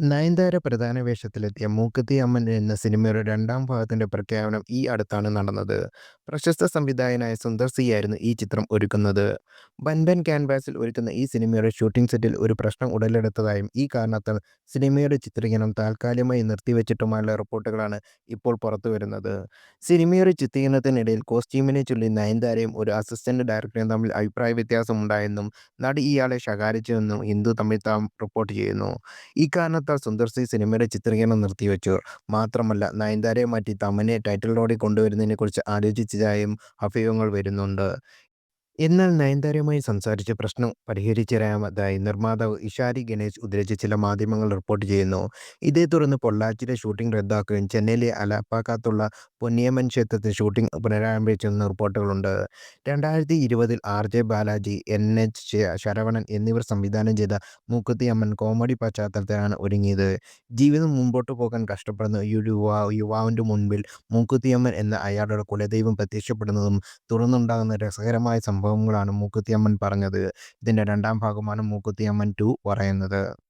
നയൻതാര പ്രധാന വേഷത്തിലെത്തിയ മൂക്കുത്തി അമ്മൻ എന്ന സിനിമയുടെ രണ്ടാം ഭാഗത്തിന്റെ പ്രഖ്യാപനം ഈ അടുത്താണ് നടന്നത്. പ്രശസ്ത സംവിധായകനായ സുന്ദർ സി ആയിരുന്നു ഈ ചിത്രം ഒരുക്കുന്നത്. ബൻബൻ ക്യാൻവാസിൽ ഒരുക്കുന്ന ഈ സിനിമയുടെ ഷൂട്ടിംഗ് സെറ്റിൽ ഒരു പ്രശ്നം ഉടലെടുത്തതായും ഈ കാരണത്താൽ സിനിമയുടെ ചിത്രീകരണം താൽക്കാലികമായി നിർത്തിവെച്ചിട്ടുമായുള്ള റിപ്പോർട്ടുകളാണ് ഇപ്പോൾ പുറത്തു വരുന്നത് സിനിമയുടെ ചിത്രീകരണത്തിനിടയിൽ കോസ്റ്റ്യൂമിനെ ചൊല്ലി നയൻതാരയും ഒരു അസിസ്റ്റന്റ് ഡയറക്ടറും തമ്മിൽ അഭിപ്രായ വ്യത്യാസമുണ്ടായെന്നും നടി ഇയാളെ ശകാരിച്ചുവെന്നും ഹിന്ദു തമിഴ് താം റിപ്പോർട്ട് ചെയ്യുന്നു. ഈ കാരണത്താൽ സുന്ദർ സി സിനിമയുടെ ചിത്രീകരണം നിർത്തിവെച്ചു മാത്രമല്ല നയൻതാരയെ മാറ്റി തമനെ ടൈറ്റിൽ റോഡിൽ കൊണ്ടുവരുന്നതിനെക്കുറിച്ച് ആലോചിച്ചതായും അഭ്യൂഹങ്ങൾ വരുന്നുണ്ട്. എന്നാൽ നയൻതാരയുമായി സംസാരിച്ച് പ്രശ്നം പരിഹരിച്ചതായി നിർമ്മാതാവ് ഇഷാരി ഗണേശ് ഉദ്ധരിച്ച് ചില മാധ്യമങ്ങൾ റിപ്പോർട്ട് ചെയ്യുന്നു. ഇതേ തുടർന്ന് പൊള്ളാച്ചിയിലെ ഷൂട്ടിംഗ് റദ്ദാക്കുകയും ചെന്നൈയിലെ അലപ്പാക്കത്തുള്ള പൊന്നിയമ്മൻ ക്ഷേത്രത്തിൽ ഷൂട്ടിംഗ് പുനരാരംഭിച്ചെന്ന റിപ്പോർട്ടുകളുണ്ട്. രണ്ടായിരത്തി ഇരുപതിൽ R. J. Balaji, N. H. Saravanan എന്നിവർ സംവിധാനം ചെയ്ത മൂക്കുത്തി അമ്മൻ കോമഡി പശ്ചാത്തലത്തിലാണ് ഒരുങ്ങിയത്. ജീവിതം മുമ്പോട്ട് പോകാൻ കഷ്ടപ്പെടുന്ന ഒരു യുവാവിന്റെ മുൻപിൽ മൂക്കുത്തിയമ്മൻ എന്ന അയാളുടെ കുലദൈവം പ്രത്യക്ഷപ്പെടുന്നതും തുടർന്നുണ്ടാകുന്ന രസകരമായ സംഭവങ്ങളുമാണ് മൂക്കുത്തി അമ്മൻ പറഞ്ഞത്. ഇതിന്റെ രണ്ടാം ഭാഗമാണ് മൂക്കുത്തിയമ്മൻ ടു പറയുന്നത്.